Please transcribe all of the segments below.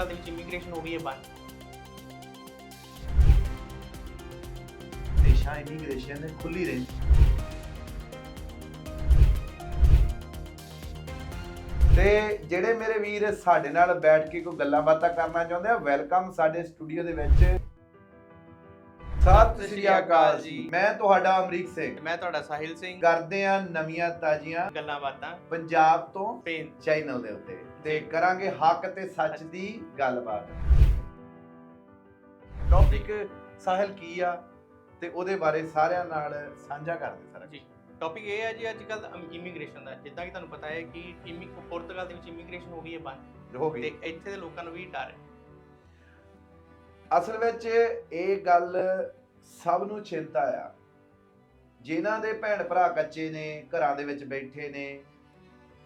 ਪੁਰਤਗਾਲ ਦੇ ਵਿੱਚ ਇਮੀਗ੍ਰੇਸ਼ਨ ਹੋ ਗਈ ਹੈ ਬੰਦ ਦੇਸ਼ਾਂ ਇਮੀਗ੍ਰੇਸ਼ਨ ਖੁੱਲੀ ਰਹਿੰਦੀ। ਤੇ ਜਿਹੜੇ ਮੇਰੇ ਵੀਰ ਸਾਡੇ ਨਾਲ ਬੈਠ ਕੇ ਕੋਈ ਗੱਲਾਂ ਬਾਤਾਂ ਕਰਨਾ ਚਾਹੁੰਦੇ ਆ ਵੈਲਕਮ ਸਾਡੇ ਸਟੂਡੀਓ ਦੇ ਵਿੱਚ ਸਤਿ ਸ੍ਰੀ ਅਕਾਲ ਜੀ। ਮੈਂ ਤੁਹਾਡਾ ਅਮਰੀਕ ਸਿੰਘ। ਤੇ ਮੈਂ ਤੁਹਾਡਾ ਸਾਹਿਲ ਸਿੰਘ। ਕਰਦੇ ਆ ਨਵੀਆਂ ਤਾਜ਼ੀਆਂ ਗੱਲਾਂ ਬਾਤਾਂ। ਪੰਜਾਬ ਤੋਂ ਪੇਨ ਚੈਨਲ ਦੇ ਉੱਤੇ। ਤੇ ਕਰਾਂਗੇ ਹੱਕ ਤੇ ਸੱਚ ਦੀ ਗੱਲਬਾਤ। ਟੌਪਿਕ ਸਾਹਿਲ ਕੀ ਆ? ਤੇ ਉਹਦੇ ਬਾਰੇ ਸਾਰਿਆਂ ਨਾਲ ਸਾਂਝਾ ਕਰਦੇ ਸਾਰਾ ਜੀ। ਟੌਪਿਕ ਇਹ ਹੈ ਜੀ ਅੱਜ ਕੱਲ ਇਮੀਗ੍ਰੇਸ਼ਨ ਦਾ। ਜਿੱਦਾਂ ਕਿ ਤੁਹਾਨੂੰ ਪਤਾ ਹੈ ਕਿ ਇਮੀ ਪੁਰਤਗਾਲ ਦੇ ਵਿੱਚ ਇਮੀਗ੍ਰੇਸ਼ਨ ਹੋ ਗਈ ਹੈ ਬੰਦ। ਹੋ ਤੇ ਗਈ ਇੱਥੇ ਦੇ ਲੋਕਾਂ ਨੂੰ ਵੀ ਡਰ ਹੈ। ਅਸਲ ਵਿੱਚ ਇਹ ਗੱਲ ਸਭ ਨੂੰ ਚਿੰਤਾ ਆ। ਜਿਨ੍ਹਾਂ ਦੇ ਭੈਣ ਭਰਾ ਕੱਚੇ ਨੇ ਘਰਾਂ ਦੇ ਵਿੱਚ ਬੈਠੇ ਨੇ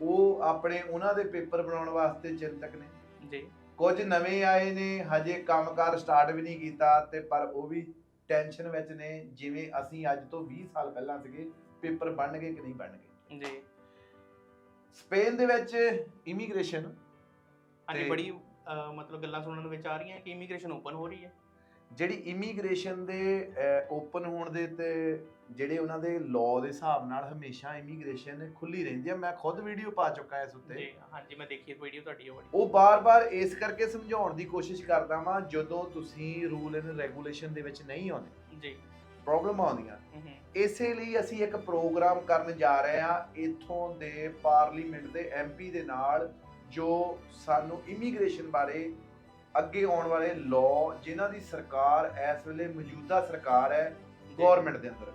ਉਹ ਆਪਣੇ ਉਹਨਾਂ ਦੇ ਪੇਪਰ ਬਣਾਉਣ ਵਾਸਤੇ ਚਿੰਤਕ ਨੇ। ਜੀ। ਕੁਝ ਨਵੇਂ ਆਏ ਨੇ ਹਜੇ ਕੰਮਕਾਰ ਸਟਾਰਟ ਵੀ ਨਹੀਂ ਕੀਤਾ ਤੇ ਪਰ ਉਹ ਵੀ ਟੈਨਸ਼ਨ ਵਿੱਚ ਨੇ ਜਿਵੇਂ ਅਸੀਂ ਅੱਜ ਤੋਂ 20 ਸਾਲ ਪਹਿਲਾਂ ਸੀਗੇ ਪੇਪਰ ਬਣਨਗੇ ਕਿ ਨਹੀਂ ਬਣਨਗੇ। ਜੀ। ਸਪੇਨ ਦੇ ਵਿੱਚ ਇਮੀਗ੍ਰੇਸ਼ਨ ਹਾਂਜੀ ਬੜੀ ਮਤਲਬ ਗੱਲਾਂ ਸੁਣਨ ਵਿੱਚ ਆ ਰਹੀਆਂ ਕਿ ਇਮੀਗ੍ਰੇਸ਼ਨ ਓਪਨ ਹੋ ਰਹੀ ਹੈ। ਜਿਹੜੀ ਇਮੀਗ੍ਰੇਸ਼ਨ ਦੇ ਓਪਨ ਹੋਣ ਦੇ ਤੇ ਜਿਹੜੇ ਉਹਨਾਂ ਦੇ ਲਾਅ ਦੇ ਹਿਸਾਬ ਨਾਲ ਹਮੇਸ਼ਾ ਇਮੀਗ੍ਰੇਸ਼ਨ ਖੁੱਲੀ ਰਹਿੰਦੀ ਆ। ਮੈਂ ਖੁਦ ਵੀਡੀਓ ਪਾ ਚੁੱਕਾ ਇਸ ਉੱਤੇ। ਜੀ ਹਾਂਜੀ ਮੈਂ ਦੇਖੀ ਵੀਡੀਓ ਤੁਹਾਡੀ ਉਹ ਉਹ ਬਾਰ-ਬਾਰ ਇਸ ਕਰਕੇ ਸਮਝਾਉਣ ਦੀ ਕੋਸ਼ਿਸ਼ ਕਰਦਾ ਵਾਂ ਜਦੋਂ ਤੁਸੀਂ ਰੂਲ ਐਂਡ ਰੈਗੂਲੇਸ਼ਨ ਦੇ ਵਿੱਚ ਨਹੀਂ ਆਉਂਦੇ। ਜੀ। ਪ੍ਰੋਬਲਮ ਆਉਂਦੀਆਂ। ਹੂੰ ਹੂੰ। ਇਸੇ ਲਈ ਅਸੀਂ ਇੱਕ ਪ੍ਰੋਗਰਾਮ ਕਰਨ ਜਾ ਰਹੇ ਹਾਂ ਇਥੋਂ ਦੇ ਪਾਰਲੀਮੈਂਟ ਦੇ ਐਮਪੀ ਦੇ ਨਾਲ ਜੋ ਸਾਨੂੰ ਇਮੀਗ੍ਰੇਸ਼ਨ ਬਾਰੇ ਅੱਗੇ ਆਉਣ ਵਾਲੇ ਲਾਅ ਜਿਨ੍ਹਾਂ ਦੀ ਸਰਕਾਰ ਇਸ ਵੇਲੇ ਮੌਜੂਦਾ ਸਰਕਾਰ ਹੈ। ਗਵਰਨਮੈਂਟ ਦੇ ਅੰਦਰ।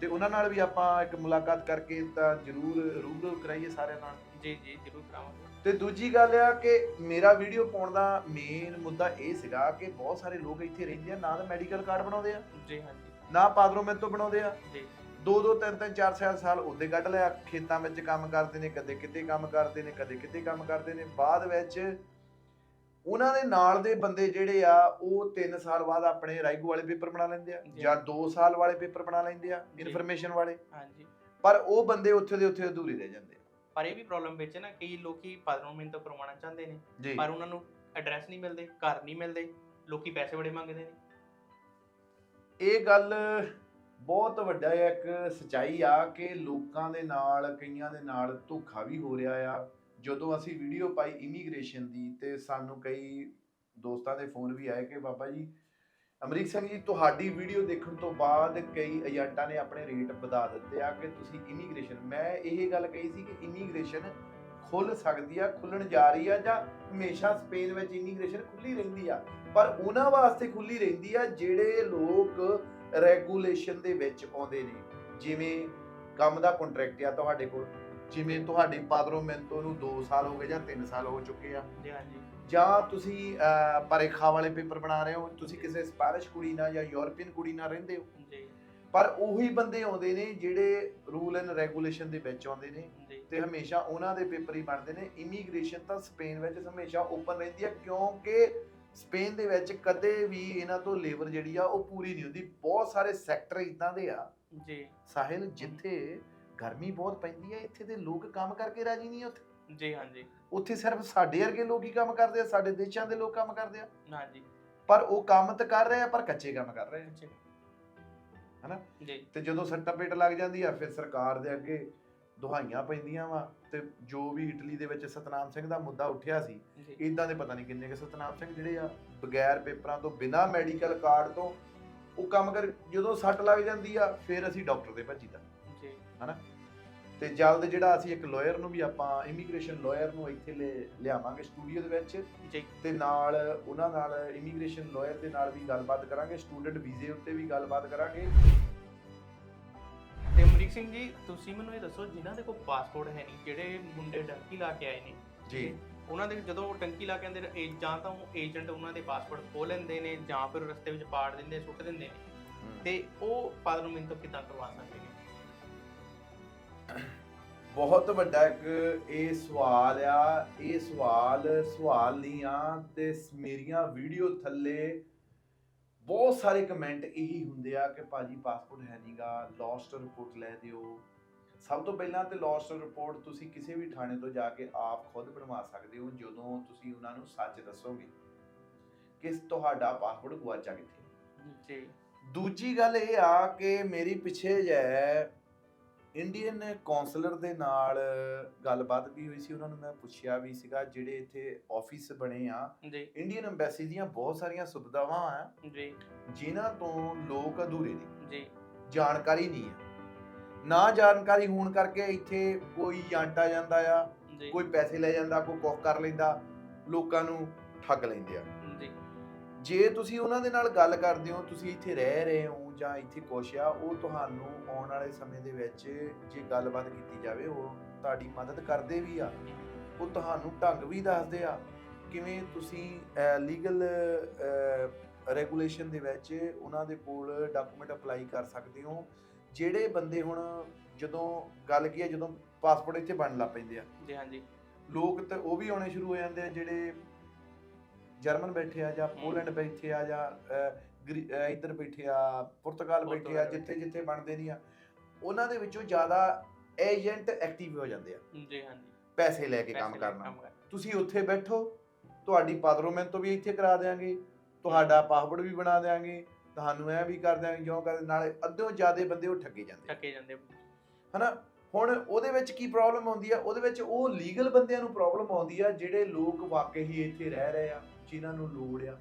ਤੇ ਉਹਨਾਂ ਨਾਲ ਵੀ ਆਪਾਂ ਇੱਕ ਮੁਲਾਕਾਤ ਕਰਕੇ ਤਾਂ ਜ਼ਰੂਰ ਰੂਬਰੂ ਕਰਾਈਏ ਸਾਰਿਆਂ ਨਾਲ। ਜੀ ਜੀ ਜ਼ਰੂਰ ਕਰਾਵਾਂਗੇ। ਤੇ ਦੂਜੀ ਗੱਲ ਆ ਕਿ ਮੇਰਾ ਵੀਡੀਓ ਪਾਉਣ ਦਾ ਮੇਨ ਮੁੱਦਾ ਇਹ ਸੀਗਾ ਕਿ ਬਹੁਤ ਸਾਰੇ ਲੋਕ ਇੱਥੇ ਰਹਿੰਦੇ ਆ ਨਾ ਤਾਂ ਮੈਡੀਕਲ ਕਾਰਡ ਬਣਾਉਂਦੇ ਆ ਜੀ ਹਾਂਜੀ ਨਾ ਪਾਦਰੋਮੈਂਟ ਤੋਂ ਬਣਾਉਂਦੇ ਆ। ਜੀ। ਦੋ ਦੋ ਤਿੰਨ ਤਿੰਨ ਚਾਰ ਚਾਰ ਸਾਲ ਉਹਦੇ ਕੱਢ ਲਿਆ ਖੇਤਾਂ ਵਿੱਚ ਕੰਮ ਕਰਦੇ ਨੇ ਕਦੇ ਕਿਤੇ ਕੰਮ ਕਰਦੇ ਨੇ ਕਦੇ ਕਿਤੇ ਕੰਮ ਕਰਦੇ ਨੇ। ਬਾਅਦ ਵਿੱਚ ਉਹਨਾਂ ਦੇ ਨਾਲ ਦੇ ਬੰਦੇ ਜਿਹੜੇ ਆ ਉਹ 3 ਸਾਲ ਬਾਅਦ ਆਪਣੇ ਰਾਈਗੂ ਵਾਲੇ ਪੇਪਰ ਬਣਾ ਲੈਂਦੇ ਆ ਜੀ। ਜਾਂ 2 ਸਾਲ ਵਾਲੇ ਪੇਪਰ ਬਣਾ ਲੈਂਦੇ ਆ। ਇਨਫੋਰਮੇਸ਼ਨ ਵਾਲੇ। ਹਾਂਜੀ। ਪਰ ਉਹ ਬੰਦੇ ਉੱਥੇ ਦੇ ਉੱਥੇ ਅਧੂਰੇ ਰਹਿ ਜਾਂਦੇ ਆ। ਪਰ ਇਹ ਵੀ ਪ੍ਰੋਬਲਮ ਵਿੱਚ ਨਾ ਕਈ ਲੋਕੀ ਪਾਦਰੋਮੈਂਟ ਤੋਂ ਕਰਵਾਉਣਾ ਚਾਹੁੰਦੇ ਨੇ ਪਰ ਉਹਨਾਂ ਨੂੰ ਐਡਰੈਸ ਨਹੀਂ ਮਿਲਦੇ ਘਰ ਨਹੀਂ ਮਿਲਦੇ ਲੋਕੀ ਪੈਸੇ ਬੜੇ ਮੰਗਦੇ ਨੇ। ਇਹ ਗੱਲ ਬਹੁਤ ਵੱਡਾ ਇੱਕ ਸਚਾਈ ਆ ਕਿ ਲੋਕਾਂ ਦੇ ਨਾਲ ਕਈਆਂ ਦੇ ਨਾਲ ਧੋਖਾ ਵੀ ਹੋ ਰਿਹਾ ਆ। ਜਦੋਂ ਅਸੀਂ ਵੀਡੀਓ ਪਾਈ ਇਮੀਗ੍ਰੇਸ਼ਨ ਦੀ ਤੇ ਸਾਨੂੰ ਕਈ ਦੋਸਤਾਂ ਦੇ ਫੋਨ ਵੀ ਆਏ ਕਿ ਬਾਬਾ ਜੀ, ਅਮਰੀਕ ਸਿੰਘ ਜੀ, ਤੁਹਾਡੀ ਵੀਡੀਓ ਦੇਖਣ ਤੋਂ ਬਾਅਦ ਕਈ ਏਜੰਟਾਂ ਨੇ ਆਪਣੇ ਰੇਟ ਵਧਾ ਦਿੱਤੇ ਆ ਕਿ ਤੁਸੀਂ ਇਮੀਗ੍ਰੇਸ਼ਨ ਮੈਂ ਇਹ ਗੱਲ ਕਹੀ ਸੀ ਕਿ ਇਮੀਗ੍ਰੇਸ਼ਨ ਖੁੱਲ ਸਕਦੀ ਆ ਖੁੱਲਣ ਜਾ ਰਹੀ ਆ ਜਾਂ ਹਮੇਸ਼ਾ ਸਪੇਨ ਵਿੱਚ ਇਮੀਗ੍ਰੇਸ਼ਨ ਖੁੱਲੀ ਰਹਿੰਦੀ ਆ। ਪਰ ਉਹਨਾਂ ਵਾਸਤੇ ਖੁੱਲੀ ਰਹਿੰਦੀ ਆ ਜਿਹੜੇ ਲੋਕ ਰੈਗੂਲੇਸ਼ਨ ਦੇ ਵਿੱਚ ਆਉਂਦੇ ਨੇ, ਜਿਵੇਂ ਕੰਮ ਦਾ ਕੰਟਰੈਕਟ ਆ ਤੁਹਾਡੇ ਕੋਲ ਜਿਵੇਂ ਤੁਹਾਡੀ ਪਾਦਰੋਮੈਂਟੋ ਨੂੰ 2 ਸਾਲ ਹੋ ਗਏ ਜਾਂ 3 ਸਾਲ ਹੋ ਚੁੱਕੇ ਆ। ਜੀ ਹਾਂਜੀ। ਜਾਂ ਤੁਸੀਂ ਅਹ, ਪਰੀਖਾ ਵਾਲੇ ਪੇਪਰ ਬਣਾ ਰਹੇ ਹੋ ਤੁਸੀਂ ਕਿਸੇ ਸਪੈਨਿਸ਼ ਕੁੜੀ ਨਾਲ ਜਾਂ ਯੂਰਪੀਅਨ ਕੁੜੀ ਨਾਲ ਰਹਿੰਦੇ ਹੋ? ਜੀ। ਪਰ ਉਹੀ ਬੰਦੇ ਆਉਂਦੇ ਨੇ ਜਿਹੜੇ ਰੂਲ ਐਂਡ ਰੈਗੂਲੇਸ਼ਨ ਦੇ ਵਿੱਚ ਆਉਂਦੇ ਨੇ ਜੀ। ਤੇ ਹਮੇਸ਼ਾ ਉਹਨਾਂ ਦੇ ਪੇਪਰ ਹੀ ਬਣਦੇ ਨੇ। ਇਮੀਗ੍ਰੇਸ਼ਨ ਤਾਂ ਸਪੇਨ ਵਿੱਚ ਹਮੇਸ਼ਾ ਓਪਨ ਰਹਿੰਦੀ ਆ ਕਿਉਂਕਿ ਸਪੇਨ ਦੇ ਵਿੱਚ ਕਦੇ ਵੀ ਇਹਨਾਂ ਤੋਂ ਲੇਬਰ ਜਿਹੜੀ ਆ ਉਹ ਪੂਰੀ ਨਹੀਂ ਹੁੰਦੀ। ਬਹੁਤ ਸਾਰੇ ਸੈਕਟਰ ਇਦਾਂ ਦੇ ਆ। ਜੀ। ਸਾਹਿਲ ਜਿੱਥੇ ਗਰਮੀ ਬਹੁਤ ਪੈਂਦੀ ਆ ਇੱਥੇ ਦੇ ਲੋਕ ਕੰਮ ਕਰਕੇ ਰਾਜੀ ਨਹੀਂ ਉੱਥੇ। ਜੀ ਹਾਂਜੀ ਉੱਥੇ ਸਿਰਫ ਸਾਡੇ ਵਰਗੇ ਲੋਕ ਹੀ ਕੰਮ ਕਰਦੇ ਆ ਸਾਡੇ ਦੇਸ਼ਾਂ ਦੇ ਲੋਕ ਕੰਮ ਕਰਦੇ ਆ। ਹਾਂਜੀ ਪਰ ਉਹ ਕੰਮ ਤਾਂ ਕਰ ਰਹੇ ਆ ਪਰ ਕੱਚੇ ਕੰਮ ਕਰ ਰਹੇ ਆ। ਹਨਾ? ਜੀ। ਤੇ ਜਦੋਂ ਸੱਟਾ ਪੇਟ ਲੱਗ ਜਾਂਦੀ ਆ ਫਿਰ ਸਰਕਾਰ ਦੇ ਅੱਗੇ ਦੁਹਾਈਆਂ ਪੈਂਦੀਆਂ ਵਾ ਤੇ ਜੋ ਵੀ ਇਟਲੀ ਦੇ ਵਿੱਚ ਸਤਨਾਮ ਸਿੰਘ ਦਾ ਮੁੱਦਾ ਉੱਠਿਆ ਸੀ ਇਦਾਂ ਦੇ ਪਤਾ ਨਹੀਂ ਕਿੰਨੇ ਕਿ ਸਤਨਾਮ ਸਿੰਘ ਜਿਹੜੇ ਆ ਬਗੈਰ ਪੇਪਰਾਂ ਤੋਂ ਬਿਨਾ ਮੈਡੀਕਲ ਕਾਰਡ ਤੋਂ ਉਹ ਕੰਮ ਕਰ ਜਦੋਂ ਸੱਟ ਲੱਗ ਜਾਂਦੀ ਆ ਫਿਰ ਅਸੀਂ ਡਾਕਟਰ ਦੇ ਭੱਜੀਦਾ ਜੀ ਤੇ ਜਲਦ ਜਿਹੜਾ ਅਸੀਂ ਇੱਕ ਲਾਇਰ ਨੂੰ ਵੀ ਆਪਾਂ ਇਮੀਗ੍ਰੇਸ਼ਨ ਲਾਇਰ ਨੂੰ ਇੱਥੇ ਲੈ- ਲਿਆਵਾਂਗੇ ਸਟੂਡੀਓ ਦੇ ਵਿੱਚ ਜੀ। ਤੇ ਨਾਲ ਉਹਨਾਂ ਨਾਲ ਇਮੀਗ੍ਰੇਸ਼ਨ ਲਾਇਰ ਦੇ ਨਾਲ ਵੀ ਗੱਲਬਾਤ ਕਰਾਂਗੇ ਸਟੂਡੈਂਟ ਵੀਜ਼ੇ ਉੱਤੇ ਵੀ ਗੱਲਬਾਤ ਕਰਾਂਗੇ। ਤੇ ਅਮਰੀਕ ਸਿੰਘ ਜੀ ਤੁਸੀਂ ਮੈਨੂੰ ਇਹ ਦੱਸੋ ਜਿਨ੍ਹਾਂ ਦੇ ਕੋਲ ਪਾਸਪੋਰਟ ਹੈ ਨਹੀਂ ਜਿਹੜੇ ਮੁੰਡੇ ਡੰਕੀ ਲਾ ਕੇ ਆਏ ਨੇ ਜੀ। ਉਹਨਾਂ ਦੇ ਜਦੋਂ ਉਹ ਟੰਕੀ ਲਾ ਕੇ ਨੇ ਇਹ ਜਾਂ ਤਾਂ ਉਹ ਏਜੰਟ ਉਹਨਾਂ ਦੇ ਪਾਸਪੋਰਟ ਖੋਹ ਲੈਂਦੇ ਨੇ ਜਾਂ ਫਿਰ ਰਸਤੇ ਵਿੱਚ ਪਾੜ ਦਿੰਦੇ ਸੁੱਟ ਦਿੰਦੇ ਨੇ। ਤੇ ਉਹ ਪਾਦਰੋਮੈਂਟ ਤੋਂ ਕਿੱਦਾਂ ਕਰਵਾ ਸਕਦੇ ਨੇ? ਬਹੁਤ ਵੱਡਾ ਇੱਕ ਇਹ ਸਵਾਲ ਆ ਇਹ ਸਵਾਲ ਸਵਾਲ ਨਹੀਂ ਆ ਤੇ ਮੇਰੀਆਂ ਵੀਡੀਓ ਥੱਲੇ ਬਹੁਤ ਸਾਰੇ ਕਮੈਂਟ ਇਹੀ ਹੁੰਦੇ ਆ ਕਿ ਭਾਜੀ ਪਾਸਪੋਰਟ ਹੈ ਨਹੀਂਗਾ ਲੌਸਟ ਰਿਪੋਰਟ ਲੈ ਦਿਓ। ਸਭ ਤੋਂ ਪਹਿਲਾਂ ਤੇ ਲੋਸਟ ਰਿਪੋਰਟ ਤੁਸੀਂ ਕਿਸੇ ਵੀ ਥਾਣੇ ਤੋਂ ਜਾ ਕੇ ਆਪ ਖੁਦ ਬਣਵਾ ਸਕਦੇ ਹੋ ਜਦੋਂ ਤੁਸੀਂ ਉਹਨਾਂ ਨੂੰ ਸੱਚ ਦੱਸੋਗੇ ਕਿ ਤੁਹਾਡਾ ਪਾਸਪੋਰਟ ਗੁਆਚਾ ਕਿੱਥੇ। ਜੀ। ਦੂਜੀ ਗੱਲ ਇਹ ਆ ਕਿ ਮੇਰੀ ਪਿੱਛੇ ਜੈ ਇੰਡੀਅਨ ਕੌਂਸਲਰ ਦੇ ਨਾਲ ਗੱਲਬਾਤ ਵੀ ਹੋਈ ਸੀ ਉਹਨਾਂ ਨੂੰ ਮੈਂ ਪੁੱਛਿਆ ਵੀ ਸੀਗਾ ਜਿਹੜੇ ਇੱਥੇ ਆਫਿਸ ਬਣੇ ਆ ਜੀ। ਇੰਡੀਅਨ ਐਮਬੈਸੀ ਦੀਆਂ ਬਹੁਤ ਸਾਰੀਆਂ ਸੁਵਿਧਾਵਾਂ ਆ ਜੀ। ਜਿਨ੍ਹਾਂ ਤੋਂ ਲੋਕ ਅਧੂਰੇ ਨੇ। ਜੀ। ਜਾਣਕਾਰੀ ਨਹੀਂ ਹੈ ਨਾ ਜਾਣਕਾਰੀ ਹੋਣ ਕਰਕੇ ਇੱਥੇ ਕੋਈ ਜਾਂਟਾ ਜਾਂਦਾ ਆ ਕੋਈ ਪੈਸੇ ਲੈ ਜਾਂਦਾ ਕੋਈ ਕੁੱਖ ਕਰ ਲੈਂਦਾ ਲੋਕਾਂ ਨੂੰ ਠੱਗ ਲੈਂਦੇ ਆ। ਜੀ। ਜੇ ਤੁਸੀਂ ਉਹਨਾਂ ਦੇ ਨਾਲ ਗੱਲ ਕਰਦੇ ਹੋ ਤੁਸੀਂ ਇੱਥੇ ਰਹਿ ਰਹੇ ਹੋ ਜਾਂ ਇੱਥੇ ਕੁਛ ਆ ਉਹ ਤੁਹਾਨੂੰ ਆਉਣ ਵਾਲੇ ਸਮੇਂ ਦੇ ਵਿੱਚ ਜੇ ਗੱਲਬਾਤ ਕੀਤੀ ਜਾਵੇ ਉਹ ਤੁਹਾਡੀ ਮਦਦ ਕਰਦੇ ਵੀ ਆ। ਉਹ ਤੁਹਾਨੂੰ ਢੰਗ ਵੀ ਦੱਸਦੇ ਆ। ਕਿਵੇਂ ਤੁਸੀਂ ਲੀਗਲ ਰੈਗੂਲੇਸ਼ਨ ਦੇ ਵਿੱਚ ਉਹਨਾਂ ਦੇ ਕੋਲ ਡਾਕੂਮੈਂਟ ਅਪਲਾਈ ਕਰ ਸਕਦੇ ਹੋ। ਜਿਹੜੇ ਬੰਦੇ ਹੁਣ ਜਦੋਂ ਗੱਲ ਕੀ ਹੈ ਜਦੋਂ ਪਾਸਪੋਰਟ ਇੱਥੇ ਬਣਨ ਲੱਗ ਪੈਂਦੇ ਆ। ਜੀ ਹਾਂਜੀ। ਲੋਕ ਤੇ ਉਹ ਵੀ ਆਉਣੇ ਸ਼ੁਰੂ ਹੋ ਜਾਂਦੇ ਆ ਜਿਹੜੇ ਜਰਮਨ ਬੈਠੇ ਆ ਜਾਂ ਪੋਲੈਂਡ ਬੈਠੇ ਆ ਜਾਂ ਇੱਧਰ ਬੈਠੇ ਆ ਪੁਰਤਗਾਲ ਬੈਠੇ ਆ ਪੁਰਤਗਾਲ ਜਿੱਥੇ ਜਿੱਥੇ ਬਣਦੇ ਨਹੀਂ ਆ ਉਹਨਾਂ ਦੇ ਵਿੱਚੋਂ ਜ਼ਿਆਦਾ ਏਜੰਟ ਐਕਟਿਵ ਹੋ ਜਾਂਦੇ ਆ। ਜੀ ਹਾਂਜੀ। ਪੈਸੇ ਲੈ ਕੇ ਕੰਮ ਕਰਨਾ। ਤੁਸੀਂ ਉੱਥੇ ਬੈਠੋ ਤੁਹਾਡੀ ਪਾਦਰੋਮੈਂਟ ਤੋਂ ਵੀ ਇੱਥੇ ਕਰਾ ਦੇਾਂਗੇ ਤੁਹਾਡਾ ਪਾਸਪੋਰਟ ਵੀ ਬਣਾ ਦੇਾਂਗੇ ਤੁਹਾਨੂੰ ਇਹ ਵੀ ਕਰ ਦਿਆਂਗੇ ਜੋ ਕਰ ਨਾਲੇ ਅੱਧਿਓਂ ਜ਼ਿਆਦੇ ਬੰਦੇ ਉਹ ਠੱਗੇ ਜਾਂਦੇ। ਠੱਕੇ ਜਾਂਦੇ ਹਨਾ? ਹੁਣ ਉਹਦੇ ਵਿੱਚ ਕੀ ਪ੍ਰੋਬਲਮ ਆਉਂਦੀ ਆ? ਉਹਦੇ ਵਿੱਚ ਉਹ ਲੀਗਲ ਬੰਦਿਆਂ ਨੂੰ ਪ੍ਰੋਬਲਮ ਆਉਂਦੀ ਆ ਜਿਹੜੇ ਲੋਕ ਵਾਕਈ ਇੱਥੇ ਰਹਿ ਰਹੇ ਆ ਜਿਨ੍ਹਾਂ ਨੂੰ ਲੋੜ ਆ।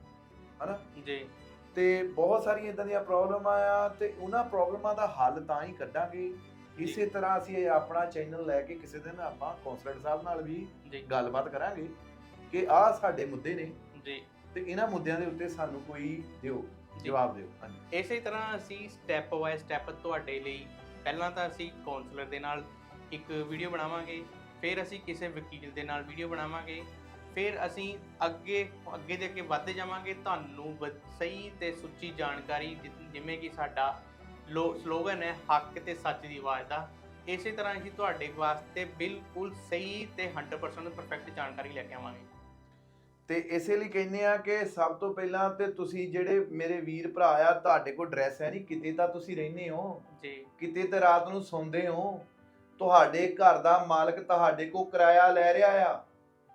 ਹਨਾ? ਜੀ। ਤੇ ਬਹੁਤ ਸਾਰੀਆਂ ਇਦਾਂ ਦੀਆਂ ਪ੍ਰੋਬਲਮਾਂ ਆ ਤੇ ਉਹਨਾਂ ਪ੍ਰੋਬਲਮਾਂ ਦਾ ਹੱਲ ਤਾਂ ਹੀ ਕੱਢਾਂਗੇ। ਇਸੇ ਤਰ੍ਹਾਂ ਅਸੀਂ ਇਹ ਆਪਣਾ ਚੈਨਲ ਲੈ ਕੇ ਕਿਸੇ ਦਿਨ ਆਪਾਂ ਕੌਂਸਲਰ ਸਾਹਿਬ ਨਾਲ ਵੀ ਜੀ। ਗੱਲਬਾਤ ਕਰਾਂਗੇ ਕਿ ਆਹ ਸਾਡੇ ਮੁੱਦੇ ਨੇ। ਜੀ। ਤੇ ਇਹਨਾਂ ਮੁੱਦਿਆਂ ਦੇ ਉੱਤੇ ਸਾਨੂੰ ਕੋਈ ਦਿਓ। ਜਵਾਬ ਦਿਓ। ਹਾਂਜੀ। ਇਸੇ ਤਰ੍ਹਾਂ ਅਸੀਂ ਸਟੈਪ ਬਾਏ ਸਟੈਪ ਤੁਹਾਡੇ ਲਈ ਪਹਿਲਾਂ ਤਾਂ ਅਸੀਂ ਕਾਉਂਸਲਰ ਦੇ ਨਾਲ ਇੱਕ ਵੀਡੀਓ ਬਣਾਵਾਂਗੇ ਫਿਰ ਅਸੀਂ ਕਿਸੇ ਵਕੀਲ ਦੇ ਨਾਲ ਵੀਡੀਓ ਬਣਾਵਾਂਗੇ ਫਿਰ ਅਸੀਂ ਅੱਗੇ ਅੱਗੇ ਦੇ ਅੱਗੇ ਵੱਧਦੇ ਜਾਵਾਂਗੇ। ਤੁਹਾਨੂੰ ਸਹੀ ਤੇ ਸੁੱਚੀ ਜਾਣਕਾਰੀ ਜਿਵੇਂ ਕਿ ਸਾਡਾ ਸਲੋਗਨ ਹੈ ਹੱਕ ਤੇ ਸੱਚ ਦੀ ਆਵਾਜ਼ ਦਾ। ਇਸੇ ਤਰ੍ਹਾਂ ਅਸੀਂ ਤੁਹਾਡੇ ਵਾਸਤੇ ਬਿਲਕੁਲ ਸਹੀ ਤੇ 100% ਪਰਫੈਕਟ ਜਾਣਕਾਰੀ ਲੈ ਕੇ ਆਵਾਂਗੇ। ਤੇ ਇਸੇ ਲਈ ਕਹਿੰਦੇ ਆ ਕਿ ਸਭ ਤੋਂ ਪਹਿਲਾਂ ਤੇ ਤੁਸੀਂ ਜਿਹੜੇ ਮੇਰੇ ਵੀਰ ਭਰਾ ਆ ਤੁਹਾਡੇ ਕੋਲ ਡਰੈਸ ਹੈ ਨਹੀਂ ਕਿਤੇ ਤਾਂ ਤੁਸੀਂ ਰਹਿੰਦੇ ਹੋ। ਜੀ। ਕਿਤੇ ਤੇ ਰਾਤ ਨੂੰ ਸੌਂਦੇ ਹੋ। ਤੁਹਾਡੇ ਘਰ ਦਾ ਮਾਲਕ ਤੁਹਾਡੇ ਕੋਲ ਕਿਰਾਇਆ ਲੈ ਰਿਹਾ ਆ।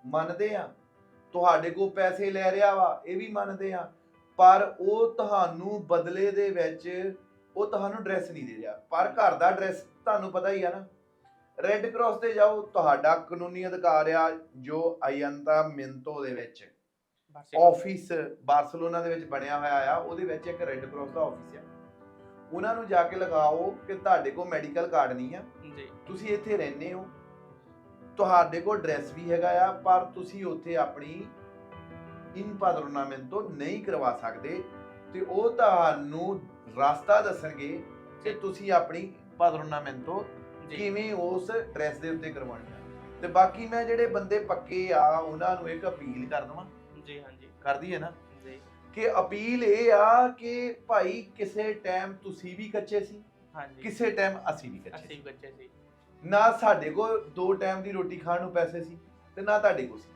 ਮੰਨਦੇ ਆ। ਤੁਹਾਡੇ ਕੋਲ ਪੈਸੇ ਲੈ ਰਿਹਾ ਵਾ ਇਹ ਵੀ ਮੰਨਦੇ ਆ। ਪਰ ਉਹ ਤੁਹਾਨੂੰ ਬਦਲੇ ਦੇ ਵਿੱਚ ਉਹ ਤੁਹਾਨੂੰ ਡਰੈਸ ਨਹੀਂ ਦੇ ਰਿਹਾ। ਪਰ ਘਰ ਦਾ ਡਰੈਸ ਤੁਹਾਨੂੰ ਪਤਾ ਹੀ ਆ ਨਾ। ਰੈੱਡ ਕਰਾਸ ਤੇ ਜਾਓ ਤੁਹਾਡਾ ਕਾਨੂੰਨੀ ਅਧਿਕਾਰ ਆ ਜੋ ਆਯੰਤਾ ਮਿੰਤੋ ਦੇ ਵਿੱਚ। ਆਫਿਸ ਬਾਰਸਲੋਨਾ ਦੇ ਵਿੱਚ ਬਣਿਆ ਹੋਇਆ ਆ ਉਹਦੇ ਵਿੱਚ ਇੱਕ ਰੈੱਡ ਕਰਾਸ ਦਾ ਆਫਿਸ ਆ। ਉਹਨਾਂ ਨੂੰ ਜਾ ਕੇ ਲਗਾਓ ਕਿ ਤੁਹਾਡੇ ਕੋਲ ਮੈਡੀਕਲ ਕਾਰਡ ਨਹੀਂ ਆ। ਜੀ। ਤੁਸੀਂ ਇੱਥੇ ਰਹਿੰਦੇ ਹੋ। ਤੁਹਾਡੇ ਕੋਲ ਡਰੈਸ ਵੀ ਹੈਗਾ ਆ ਪਰ ਤੁਸੀਂ ਉੱਥੇ ਆਪਣੀ ਇਨਪਾਦਰਨਾਮੈਂਟ ਤੋਂ ਨਹੀਂ ਕਰਵਾ ਸਕਦੇ ਤੇ ਉਹ ਤੁਹਾਨੂੰ ਰਸਤਾ ਦੱਸਣਗੇ ਕਿ ਤੁਸੀਂ ਆਪਣੀ ਪਾਦਰਨਾਮੈਂਟ ਤੋਂ ਕਿਵੇਂ ਉਸ ਡਰੈਸ ਦੇ ਉੱਤੇ ਕਰਵਾਉਣੀ ਆ। ਤੇ ਬਾਕੀ ਮੈਂ ਜਿਹੜੇ ਬੰਦੇ ਪੱਕੇ ਆ ਉਹਨਾਂ ਨੂੰ ਇੱਕ ਅਪੀਲ ਕਰ ਦਵਾਂ। ਜੀ ਹਾਂਜੀ। ਕਰਦੀ ਹੈ ਨਾ? ਜੀ। ਕਿ ਅਪੀਲ ਇਹ ਆ ਕਿ ਭਾਈ ਕਿਸੇ ਟਾਈਮ ਤੁਸੀਂ ਵੀ ਕੱਚੇ ਸੀ ਹਾਂਜੀ। ਕਿਸੇ ਟਾਈਮ ਅਸੀਂ ਵੀ ਕੱਚੇ ਅਸੀਂ ਸੀ। ਬੱਚੇ ਸੀ। ਨਾ ਸਾਡੇ ਕੋਲ ਦੋ ਟਾਈਮ ਦੀ ਰੋਟੀ ਖਾਣ ਨੂੰ ਪੈਸੇ ਸੀ ਤੇ ਨਾ ਤੁਹਾਡੇ ਕੋਲ ਸੀ।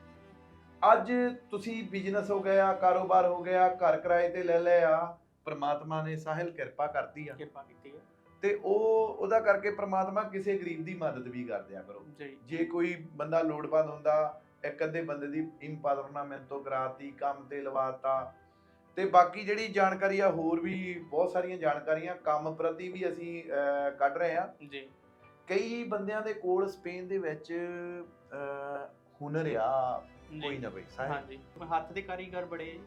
ਅੱਜ ਤੁਸੀਂ ਬਿਜ਼ਨਸ ਹੋ ਗਿਆ ਕਾਰੋਬਾਰ ਹੋ ਗਿਆ ਘਰ ਕਿਰਾਏ ਤੇ ਲੈ ਲਿਆ ਪ੍ਰਮਾਤਮਾ ਨੇ ਸਾਹਿਲ ਕਿਰਪਾ ਕਰਦੀ ਆ। ਕਿਰਪਾ ਕੀਤੀ ਹੈ ਤੇ ਉਹ ਉਹਦਾ ਕਰਕੇ ਪ੍ਰਮਾਤਮਾ ਕਿਸੇ ਗਰੀਬ ਦੀ ਮਦਦ ਵੀ ਕਰ ਦਿਆ ਕਰੋ। ਜੀ। ਜੇ ਕੋਈ ਬੰਦਾ ਲੋੜਵੰਦ ਹੁੰਦਾ ਇੱਕ ਅੱਧੇ ਬੰਦੇ ਦੀ ਇੰਪਾਦਰਨਾਮੈਂਟ ਤੋਂ ਕਰਾਤੀ ਕੰਮ ਤੇ ਲਵਾਤਾ ਤੇ ਬਾਕੀ ਜਿਹੜੀ ਜਾਣਕਾਰੀ ਆ ਹੋਰ ਵੀ ਬਹੁਤ ਸਾਰੀਆਂ ਜਾਣਕਾਰੀਆਂ ਕੰਮ ਪ੍ਰਤੀ ਵੀ ਅਸੀਂ ਕੱਢ ਰਹੇ ਆ। ਜੀ। ਕਈ ਬੰਦਿਆਂ ਦੇ ਕੋਲ ਸਪੇਨ ਦੇ ਵਿੱਚ ਹੁਨਰ ਆ। ਕੋਈ ਨਾ ਕੋਈ ਸਾਹਿਬ ਹਾਂਜੀ। ਹੱਥ ਦੇ ਕਾਰੀਗਰ ਬੜੇ।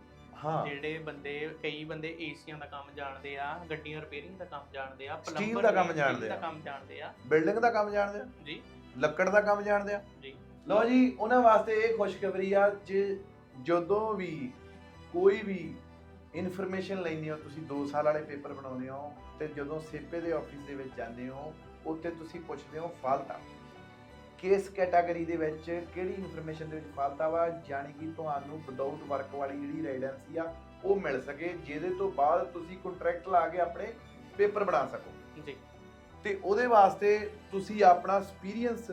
ਹਾਂ। ਜਿਹੜੇ ਬੰਦੇ ਕਈ ਬੰਦੇ ਏਸੀਆਂ ਦਾ ਕੰਮ ਜਾਣਦੇ ਆ ਗੱਡੀਆਂ ਰਿਪੇਅਰਿੰਗ ਦਾ ਕੰਮ ਜਾਣਦੇ ਆ plumber ਦਾ। ਕੰਮ ਜਾਣਦੇ ਆ। ਬਿਲਡਿੰਗ ਦਾ ਕੰਮ ਜਾਣਦੇ ਆ? ਜੀ। ਲੱਕੜ ਦਾ ਕੰਮ ਜਾਣਦੇ ਆ? ਜੀ। ਲਓ ਜੀ ਉਹਨਾਂ ਵਾਸਤੇ ਇਹ ਖੁਸ਼ਖਬਰੀ ਆ ਜੇ ਜਦੋਂ ਵੀ ਕੋਈ ਵੀ ਇਨਫੋਰਮੇਸ਼ਨ ਲੈਣੀ ਹੋ ਤੁਸੀਂ 2 ਸਾਲ ਵਾਲੇ ਪੇਪਰ ਬਣਾਉਂਦੇ ਹੋ ਤੇ ਜਦੋਂ ਸੇਪੇ ਦੇ ਆਫਿਸ ਦੇ ਵਿੱਚ ਜਾਂਦੇ ਹੋ ਉੱਥੇ ਤੁਸੀਂ ਪੁੱਛਦੇ ਹੋ ਫਾਲਤਾ। ਕਿਸ ਕੈਟਾਗਰੀ ਦੇ ਵਿੱਚ ਕਿਹੜੀ ਇਨਫੋਰਮੇਸ਼ਨ ਦੇ ਵਿੱਚ ਫਾਲਤਾ ਵਾ? ਜਾਣੀ ਕਿ ਤੁਹਾਨੂੰ ਵਿਦਆਊਟ ਵਰਕ ਵਾਲੀ ਜਿਹੜੀ ਰੈਜ਼ੀਡੈਂਸੀ ਆ ਉਹ ਮਿਲ ਸਕੇ ਜਿਹਦੇ ਤੋਂ ਬਾਅਦ ਤੁਸੀਂ ਕੰਟਰੈਕਟ ਲਾ ਕੇ ਆਪਣੇ ਪੇਪਰ ਬਣਾ ਸਕੋ। ਜੀ। ਤੇ ਉਹਦੇ ਵਾਸਤੇ ਤੁਸੀਂ ਆਪਣਾ ਐਕਸਪੀਰੀਅੰਸ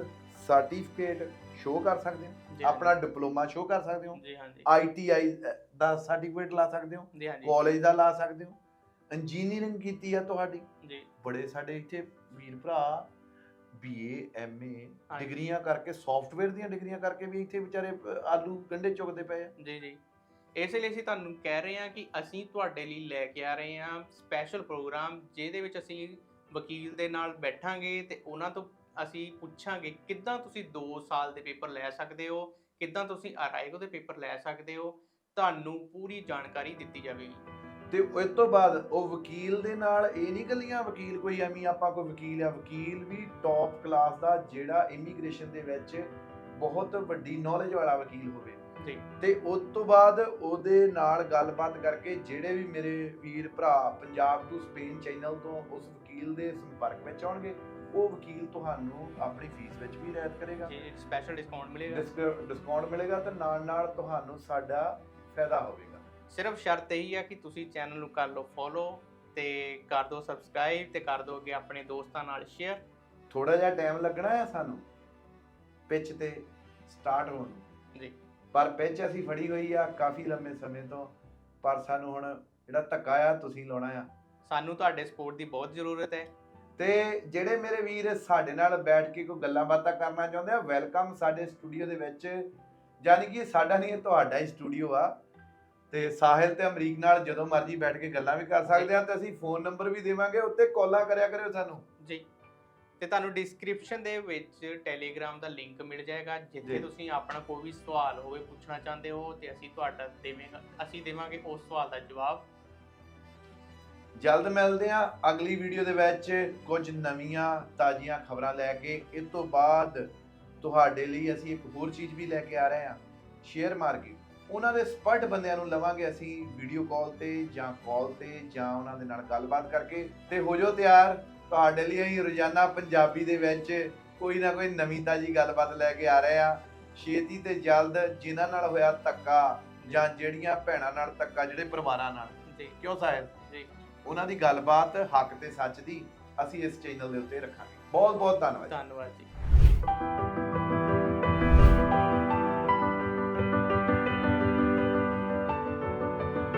ਸਰਟੀਫਿਕੇਟ ਸ਼ੋ ਕਰ ਸਕਦੇ ਹੋ। ਆਪਣਾ ਡਿਪਲੋਮਾ ਸ਼ੋ ਕਰ ਸਕਦੇ ਹੋ। ਜੀ ਹਾਂਜੀ। ਆਈਟੀਆਈ ਦਾ ਸਰਟੀਫਿਕੇਟ ਲਾ ਸਕਦੇ ਹੋ। ਕਾਲਜ ਦਾ ਲਾ ਸਕਦੇ ਹੋ। ਇੰਜੀਨੀਅਰਿੰਗ ਕੀਤੀ ਆ ਤੁਹਾਡੀ। ਜੀ। ਬੜੇ ਸਾਡੇ ਇੱਥੇ ਵੀਰ ਭਰਾ ਬੀਏ ਐਮਏ। ਡਿਗਰੀਆਂ ਕਰਕੇ ਸੌਫਟਵੇਅਰ ਦੀਆਂ ਡਿਗਰੀਆਂ ਕਰਕੇ ਵੀ ਇੱਥੇ ਵਿਚਾਰੇ ਆਲੂ ਗੰਡੇ ਚੁਗਦੇ ਪਏ ਆ। ਜੀ ਜੀ। ਇਸ ਲਈ ਅਸੀਂ ਤੁਹਾਨੂੰ ਕਹਿ ਰਹੇ ਹਾਂ ਕਿ ਅਸੀਂ ਤੁਹਾਡੇ ਲਈ ਲੈ ਕੇ ਆ ਰਹੇ ਹਾਂ ਸਪੈਸ਼ਲ ਪ੍ਰੋਗਰਾਮ ਜਿਹਦੇ ਵਿੱਚ ਅਸੀਂ ਵਕੀਲ ਦੇ ਨਾਲ ਬੈਠਾਂਗੇ ਤੇ ਉਹਨਾਂ ਤੋਂ ਅਸੀਂ ਪੁੱਛਾਂਗੇ ਕਿੱਦਾਂ ਤੁਸੀਂ 2 ਸਾਲ ਦੇ ਪੇਪਰ ਲੈ ਸਕਦੇ ਹੋ ਕਿੱਦਾਂ ਤੁਸੀਂ ਅਰਾਈਵਲ ਦੇ ਪੇਪਰ ਲੈ ਸਕਦੇ ਹੋ ਤੁਹਾਨੂੰ ਪੂਰੀ ਜਾਣਕਾਰੀ ਦਿੱਤੀ ਜਾਵੇਗੀ। ਤੇ ਇਸ ਤੋਂ ਬਾਅਦ ਉਹ ਵਕੀਲ ਦੇ ਨਾਲ ਇਹ ਨਹੀਂ ਗੱਲੀਆਂ ਵਕੀਲ ਕੋਈ ਐਵੇਂ ਆਪਾਂ ਕੋਈ ਵਕੀਲ ਆ ਵਕੀਲ ਵੀ ਟੌਪ ਕਲਾਸ ਦਾ ਜਿਹੜਾ ਇਮੀਗ੍ਰੇਸ਼ਨ ਦੇ ਵਿੱਚ ਬਹੁਤ ਵੱਡੀ ਨੌਲੇਜ ਵਾਲਾ ਵਕੀਲ ਹੋਵੇ। ਜੀ। ਤੇ ਉਸ ਤੋਂ ਬਾਅਦ ਉਹਦੇ ਨਾਲ ਗੱਲਬਾਤ ਕਰਕੇ ਜਿਹੜੇ ਵੀ ਮੇਰੇ ਵੀਰ ਭਰਾ ਪੰਜਾਬ ਤੋਂ ਸਪੇਨ ਚੈਨਲ ਤੋਂ ਉਸ ਵਕੀਲ ਦੇ ਸੰਪਰਕ ਵਿੱਚ ਆਉਣਗੇ ਉਹ ਵਕੀਲ ਤੁਹਾਨੂੰ ਆਪਣੀ ਫੀਸ ਵਿੱਚ ਵੀ ਰਿਆਇਤ ਕਰੇਗਾ। ਜੀ ਸਪੈਸ਼ਲ ਡਿਸਕਾਊਂਟ ਮਿਲੇਗਾ। ਡਿਸਕ- ਡਿਸਕਾਊਂਟ ਮਿਲੇਗਾ ਤੇ ਨਾਲ ਨਾਲ ਤੁਹਾਨੂੰ ਸਾਡਾ ਫਾਇਦਾ ਹੋਵੇਗਾ। ਸਿਰਫ ਸ਼ਰਤ ਇਹੀ ਹੈ ਕਿ ਤੁਸੀਂ ਚੈਨਲ ਨੂੰ ਕਰ ਲਓ ਫੋਲੋ ਤੇ ਕਰ ਦਿਓ ਸਬਸਕ੍ਰਾਈਬ ਤੇ ਕਰ ਦਿਓ ਅੱਗੇ ਆਪਣੇ ਦੋਸਤਾਂ ਨਾਲ ਸ਼ੇਅਰ ਥੋੜਾ ਜਿਹਾ ਟਾਈਮ ਲੱਗਣਾ ਹੈ ਸਾਨੂੰ ਪਿਚ ਤੇ ਸਟਾਰਟ ਹੋਣ ਨੂੰ। ਜੀ। ਪਰ ਪਿਚ ਅਸੀਂ ਫੜੀ ਹੋਈ ਆ ਕਾਫੀ ਲੰਮੇ ਸਮੇਂ ਤੋਂ ਪਰ ਸਾਨੂੰ ਹੁਣ ਜਿਹੜਾ ਧੱਕਾ ਆ ਤੁਸੀਂ ਲਾਉਣਾ ਆ। ਸਾਨੂੰ ਤੁਹਾਡੇ ਸਪੋਰਟ ਦੀ ਬਹੁਤ ਜ਼ਰੂਰਤ ਹੈ। ਤੇ ਜਿਹੜੇ ਮੇਰੇ ਵੀਰ ਸਾਡੇ ਨਾਲ ਬੈਠ ਕੇ ਕੋਈ ਗੱਲਾਂ ਬਾਤਾਂ ਕਰਨਾ ਚਾਹੁੰਦੇ ਆ ਵੈਲਕਮ ਸਾਡੇ ਸਟੂਡੀਓ ਦੇ ਵਿੱਚ। ਯਾਨੀ ਕਿ ਸਾਡਾ ਨਹੀਂ ਇਹ ਤੁਹਾਡਾ ਹੀ ਸਟੂਡੀਓ ਆ। ਤੇ ਸਾਹਿਲ ਤੇ ਅਮਰੀਕ ਨਾਲ ਜਦੋਂ ਮਰਜ਼ੀ ਬੈਠ ਕੇ ਗੱਲਾਂ ਵੀ ਕਰ ਸਕਦੇ ਆ ਤੇ ਅਸੀਂ ਫੋਨ ਨੰਬਰ ਵੀ ਦੇਵਾਂਗੇ ਉੱਤੇ ਕਾਲਾਂ ਕਰਿਆ ਕਰਿਓ ਸਾਨੂੰ। ਜੀ। ਤੇ ਤੁਹਾਨੂੰ ਡਿਸਕ੍ਰਿਪਸ਼ਨ ਦੇ ਵਿੱਚ ਟੈਲੀਗ੍ਰਾਮ ਦਾ ਲਿੰਕ ਮਿਲ ਜਾਏਗਾ ਜਿੱਥੇ ਜੀ। ਤੁਸੀਂ ਆਪਣਾ ਕੋਈ ਵੀ ਸਵਾਲ ਹੋਵੇ ਪੁੱਛਣਾ ਚਾਹੁੰਦੇ ਹੋ ਤੇ ਅਸੀਂ ਤੁਹਾਡਾ ਦੇਵਾਂਗੇ ਅਸੀਂ ਦੇਵਾਂਗੇ ਉਸ ਸਵਾਲ ਦਾ ਜਵਾਬ। ਜਲਦ ਮਿਲਦੇ ਆ ਅਗਲੀ ਵੀਡੀਓ ਦੇ ਵਿੱਚ ਕੁਝ ਨਵੀਆਂ ਤਾਜ਼ੀਆਂ ਖਬਰਾਂ ਲੈ ਕੇ। ਇਸ ਤੋਂ ਬਾਅਦ ਤੁਹਾਡੇ ਲਈ ਅਸੀਂ ਇੱਕ ਹੋਰ ਚੀਜ਼ ਵੀ ਲੈ ਕੇ ਆ ਰਹੇ ਹਾਂ ਸ਼ੇਅਰ ਮਾਰਕੀਟ ਉਹਨਾਂ ਦੇ ਸਪਰਟ ਬੰਦਿਆਂ ਨੂੰ ਲਵਾਂਗੇ ਅਸੀਂ ਵੀਡੀਓ ਕਾਲ ਤੇ ਜਾਂ ਕਾਲ ਤੇ ਜਾਂ ਉਹਨਾਂ ਦੇ ਨਾਲ ਗੱਲਬਾਤ ਕਰਕੇ। ਤੇ ਹੋ ਜਾਓ ਤਿਆਰ ਤੁਹਾਡੇ ਲਈ ਅਸੀਂ ਰੋਜ਼ਾਨਾ ਪੰਜਾਬੀ ਦੇ ਵਿੱਚ ਕੋਈ ਨਾ ਕੋਈ ਨਵੀਂ ਤਾਜ਼ੀ ਗੱਲਬਾਤ ਲੈ ਕੇ ਆ ਰਹੇ ਆ ਛੇਤੀ ਤੇ ਜਲਦ ਜਿਨ੍ਹਾਂ ਨਾਲ ਹੋਇਆ ਧੱਕਾ ਜਾਂ ਜਿਹੜੀਆਂ ਭੈਣਾਂ ਨਾਲ ਧੱਕਾ ਜਿਹੜੇ ਪਰਿਵਾਰਾਂ ਨਾਲ। ਜੀ। ਕਿਉਂ ਸਾਹਿਲ? ਜੀ। ਉਹਨਾਂ ਦੀ ਗੱਲਬਾਤ ਹੱਕ ਤੇ ਸੱਚ ਦੀ ਅਸੀਂ ਇਸ ਚੈਨਲ ਦੇ ਉੱਤੇ ਰੱਖਾਂਗੇ। ਬਹੁਤ ਬਹੁਤ ਧੰਨਵਾਦ ਧੰਨਵਾਦ ਜੀ।